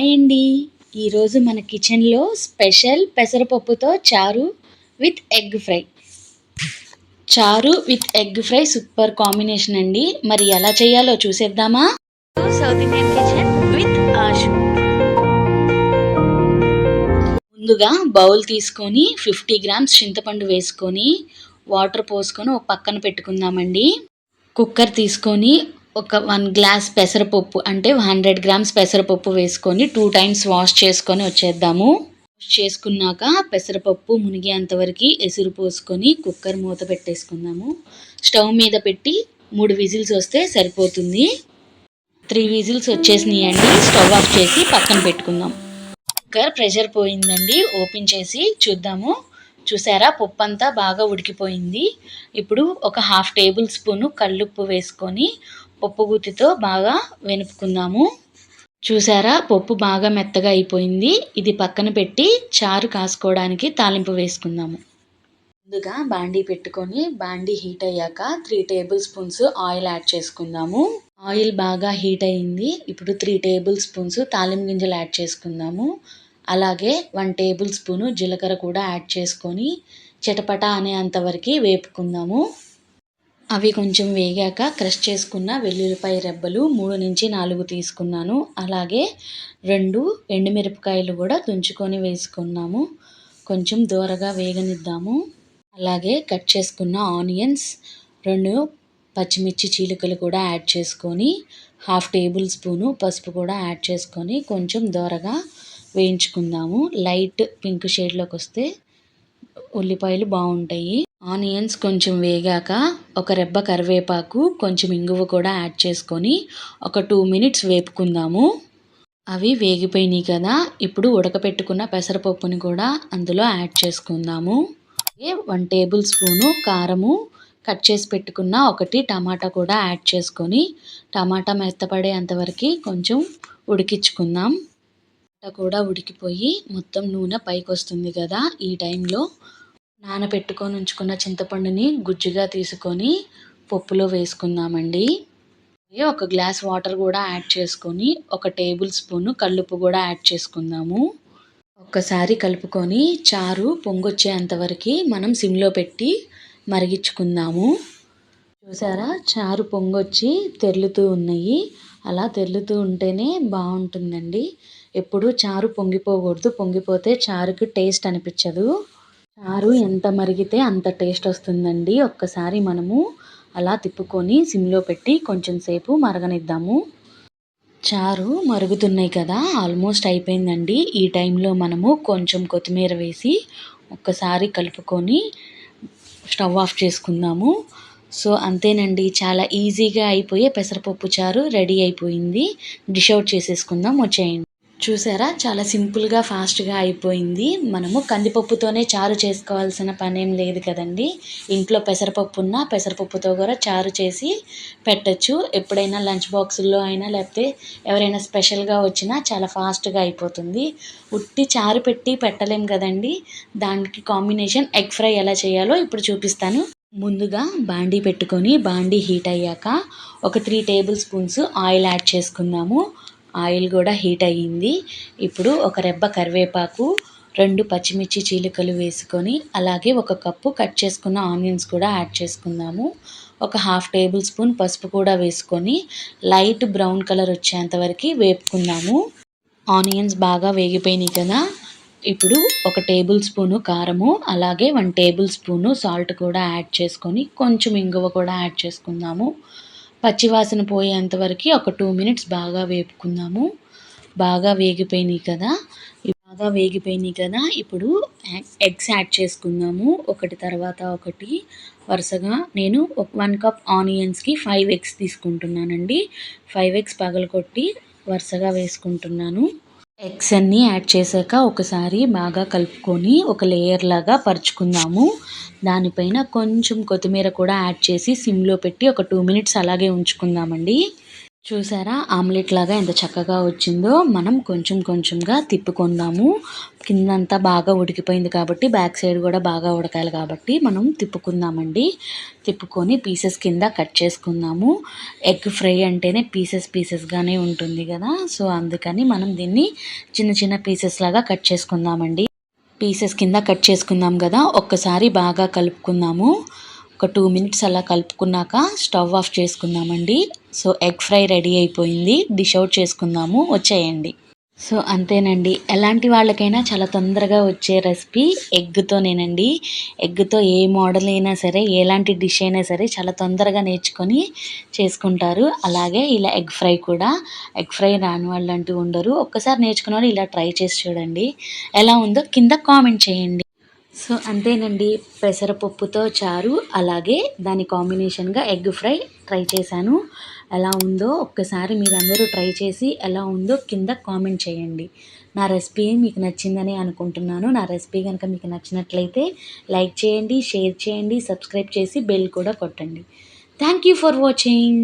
Hi అండి. ఈరోజు మన కిచెన్లో స్పెషల్ పెసరపప్పుతో చారు విత్ ఎగ్ ఫ్రై. చారు with egg fry super combination అండి. మరి ఎలా చేయాలో చూసేద్దామా? South Indian kitchen with Ashu ముందుగా బౌల్ తీసుకొని ఫిఫ్టీ గ్రామ్స్ చింతపండు వేసుకొని వాటర్ పోసుకొని ఒక పక్కన పెట్టుకుందామండి. కుక్కర్ తీసుకొని ఒక వన్ గ్లాస్ పెసరపప్పు అంటే హండ్రెడ్ గ్రామ్స్ పెసరపప్పు వేసుకొని టూ టైమ్స్ వాష్ చేసుకొని వచ్చేద్దాము. వాష్ చేసుకున్నాక పెసరపప్పు మునిగేంతవరకు ఎసురు పోసుకొని కుక్కర్ మూత పెట్టేసుకుందాము. స్టవ్ మీద పెట్టి మూడు విజిల్స్ వస్తే సరిపోతుంది. త్రీ విజిల్స్ వచ్చేసినాయండి. స్టవ్ ఆఫ్ చేసి పక్కన పెట్టుకుందాం. కుక్కర్ ప్రెషర్ పోయిందండి. ఓపెన్ చేసి చూద్దాము. చూసారా? పప్పు అంతా బాగా ఉడికిపోయింది. ఇప్పుడు ఒక హాఫ్ టేబుల్ స్పూను కల్లుప్పు వేసుకొని పప్పు గుత్తితో బాగా వెనుపుకుందాము. చూసారా? పప్పు బాగా మెత్తగా అయిపోయింది. ఇది పక్కన పెట్టి చారు కాసుకోవడానికి తాలింపు వేసుకుందాము. ముందుగా బాండీ పెట్టుకొని బాండీ హీట్ అయ్యాక three tablespoons oil add చేసుకుందాము. ఆయిల్ బాగా హీట్ అయింది. ఇప్పుడు త్రీ టేబుల్ స్పూన్స్ తాలింపు గింజలు యాడ్ చేసుకుందాము. అలాగే వన్ టేబుల్ స్పూను జీలకర్ర కూడా యాడ్ చేసుకొని చిటపట అనేంతవరకు వేపుకుందాము. అవి కొంచెం వేగాక క్రష్ చేసుకున్న వెల్లుల్లిపాయ రెబ్బలు మూడు నుంచి నాలుగు తీసుకున్నాను. అలాగే రెండు ఎండుమిరపకాయలు కూడా తుంచుకొని వేసుకున్నాము. కొంచెం దూరగా వేగనిద్దాము. అలాగే కట్ చేసుకున్న ఆనియన్స్ రెండు పచ్చిమిర్చి చీలికలు కూడా యాడ్ చేసుకొని హాఫ్ టేబుల్ స్పూను పసుపు కూడా యాడ్ చేసుకొని కొంచెం దూరగా వేయించుకుందాము. లైట్ పింక్ షేడ్లోకి వస్తే ఉల్లిపాయలు బాగుంటాయి. ఆనియన్స్ కొంచెం వేగాక ఒక రెబ్బ కరివేపాకు కొంచెం ఇంగువ కూడా యాడ్ చేసుకొని ఒక టూ మినిట్స్ వేపుకుందాము. అవి వేగిపోయినాయి కదా ఇప్పుడు ఉడకపెట్టుకున్న పెసరపప్పుని కూడా అందులో యాడ్ చేసుకుందాము. వన్ టేబుల్ స్పూను కారము కట్ చేసి పెట్టుకున్న ఒకటి టమాటా కూడా యాడ్ చేసుకొని టమాటా మెత్తపడేంతవరకు కొంచెం ఉడికించుకుందాం. కూడా ఉడికిపోయి మొత్తం నూనె పైకి వస్తుంది కదా ఈ టైంలో నానబెట్టుకొని ఉంచుకున్న చింతపండుని గుజ్జుగా తీసుకొని పప్పులో వేసుకుందామండి. ఒక గ్లాస్ వాటర్ కూడా యాడ్ చేసుకొని ఒక టేబుల్ స్పూన్ కల్లుపు కూడా యాడ్ చేసుకుందాము. ఒక్కసారి కలుపుకొని చారు పొంగొచ్చేంతవరకు మనం సిమ్లో పెట్టి మరిగించుకుందాము. చూసారా? చారు పొంగొచ్చి తెరులుతూ ఉన్నాయి. అలా తెరులుతూ ఉంటేనే బాగుంటుందండి. ఎప్పుడు చారు పొంగిపోకూడదు. పొంగిపోతే చారుకి టేస్ట్ అనిపించదు. చారు ఎంత మరిగితే అంత టేస్ట్ వస్తుందండి. ఒక్కసారి మనము అలా తిప్పుకొని సిమ్లో పెట్టి కొంచెం సేపు మరగనిద్దాము. చారు మరుగుతున్నాయి కదా ఆల్మోస్ట్ అయిపోయిందండి. ఈ టైంలో మనము కొంచెం కొత్తిమీర వేసి ఒక్కసారి కలుపుకొని స్టవ్ ఆఫ్ చేసుకుందాము. సో అంతేనండి. చాలా ఈజీగా అయిపోయే పెసరపప్పు చారు రెడీ అయిపోయింది. డిష్ అవుట్ చేసేసుకుందాం. వచ్చేయండి. చూసారా? చాలా సింపుల్గా ఫాస్ట్గా అయిపోయింది. మనము కందిపప్పుతోనే చారు చేసుకోవాల్సిన పనేం లేదు కదండి. ఇంట్లో పెసరపప్పు ఉన్నా పెసరపప్పుతో కూడా చారు చేసి పెట్టచ్చు. ఎప్పుడైనా లంచ్ బాక్సుల్లో అయినా లేకపోతే ఎవరైనా స్పెషల్గా వచ్చినా చాలా ఫాస్ట్గా అయిపోతుంది. ఉట్టి చారు పెట్టి పెట్టలేం కదండి. దానికి కాంబినేషన్ ఎగ్ ఫ్రై ఎలా చేయాలో ఇప్పుడు చూపిస్తాను. ముందుగా బాండీ పెట్టుకొని బాండీ హీట్ అయ్యాక ఒక three tablespoons oil add చేసుకుందాము. ఆయిల్ కూడా హీట్ అయ్యింది. ఇప్పుడు ఒక రెబ్బ కరివేపాకు రెండు పచ్చిమిర్చి చీలికలు వేసుకొని అలాగే ఒక కప్పు కట్ చేసుకున్న ఆనియన్స్ కూడా యాడ్ చేసుకుందాము. ఒక హాఫ్ టేబుల్ స్పూన్ పసుపు కూడా వేసుకొని లైట్ బ్రౌన్ కలర్ వచ్చేంత వరకు వేపుకుందాము. ఆనియన్స్ బాగా వేగిపోయినాయి కదా. ఇప్పుడు ఒక టేబుల్ స్పూను కారము అలాగే వన్ టేబుల్ స్పూను సాల్ట్ కూడా యాడ్ చేసుకొని కొంచెం ఇంగువ కూడా యాడ్ చేసుకుందాము. పచ్చివాసన పోయేంత వరకు ఒక టూ మినిట్స్ బాగా వేపుకుందాము. బాగా వేగిపోయినాయి కదా. బాగా వేగిపోయినాయి కదా. ఇప్పుడు ఎగ్స్ యాడ్ చేసుకుందాము. ఒకటి తర్వాత ఒకటి. వరుసగా నేను ఒక వన్ కప్ ఆనియన్స్కి ఫైవ్ ఎగ్స్ తీసుకుంటున్నానండి. ఫైవ్ ఎగ్స్ పగలకొట్టి వరుసగా వేసుకుంటున్నాను. ఎగ్స్ అన్నీ యాడ్ చేశాక ఒకసారి బాగా కలుపుకొని ఒక లేయర్ లాగా పరుచుకుందాము. దానిపైన కొంచెం కొత్తిమీర కూడా యాడ్ చేసి సిమ్లో పెట్టి ఒక టూ మినిట్స్ అలాగే ఉంచుకుందామండి. చూసారా? ఆమ్లెట్ లాగా ఎంత చక్కగా వచ్చిందో మనం కొంచెం కొంచెంగా తిప్పుకుందాము. కిందంతా బాగా ఉడికిపోయింది కాబట్టి బ్యాక్ సైడ్ కూడా బాగా ఉడకాలి కాబట్టి మనం తిప్పుకుందామండి. తిప్పుకొని పీసెస్ కింద కట్ చేసుకుందాము. ఎగ్ ఫ్రై అంటేనే పీసెస్ పీసెస్గానే ఉంటుంది కదా? సో అందుకని మనం దీన్ని చిన్న చిన్న పీసెస్ లాగా కట్ చేసుకుందామండి. పీసెస్ కింద కట్ చేసుకుందాం కదా? ఒక్కసారి బాగా కలుపుకుందాము. ఒక టూ మినిట్స్ అలా కలుపుకున్నాక స్టవ్ ఆఫ్ చేసుకుందామండి. సో ఎగ్ ఫ్రై రెడీ అయిపోయింది. డిష్ అవుట్ చేసుకుందాము. వచ్చేయండి. సో అంతేనండి. ఎలాంటి వాళ్ళకైనా చాలా తొందరగా వచ్చే రెసిపీ ఎగ్తోనేనండి ఎగ్తో ఏ మోడల్ అయినా సరే ఎలాంటి డిష్ అయినా సరే చాలా తొందరగా నేర్చుకొని చేసుకుంటారు. అలాగే ఇలా ఎగ్ ఫ్రై కూడా. ఎగ్ ఫ్రై రాని వాళ్ళు అంటూ ఉండరు. ఒక్కసారి నేర్చుకున్న వాళ్ళు ఇలా ట్రై చేసి చూడండి. ఎలా ఉందో కింద కామెంట్ చేయండి. సో అంతేనండి పెసరపప్పుతో చారు అలాగే దాని కాంబినేషన్గా ఎగ్ ఫ్రై ట్రై చేశాను. ఎలా ఉందో ఒక్కసారి మీరందరూ ట్రై చేసి ఎలా ఉందో కింద కామెంట్ చేయండి. నా రెసిపీ మీకు నచ్చిందని అనుకుంటున్నాను. నా రెసిపీ కనుక మీకు నచ్చినట్లయితే లైక్ చేయండి షేర్ చేయండి సబ్స్క్రైబ్ చేసి బెల్ కూడా కొట్టండి. Thank you for watching.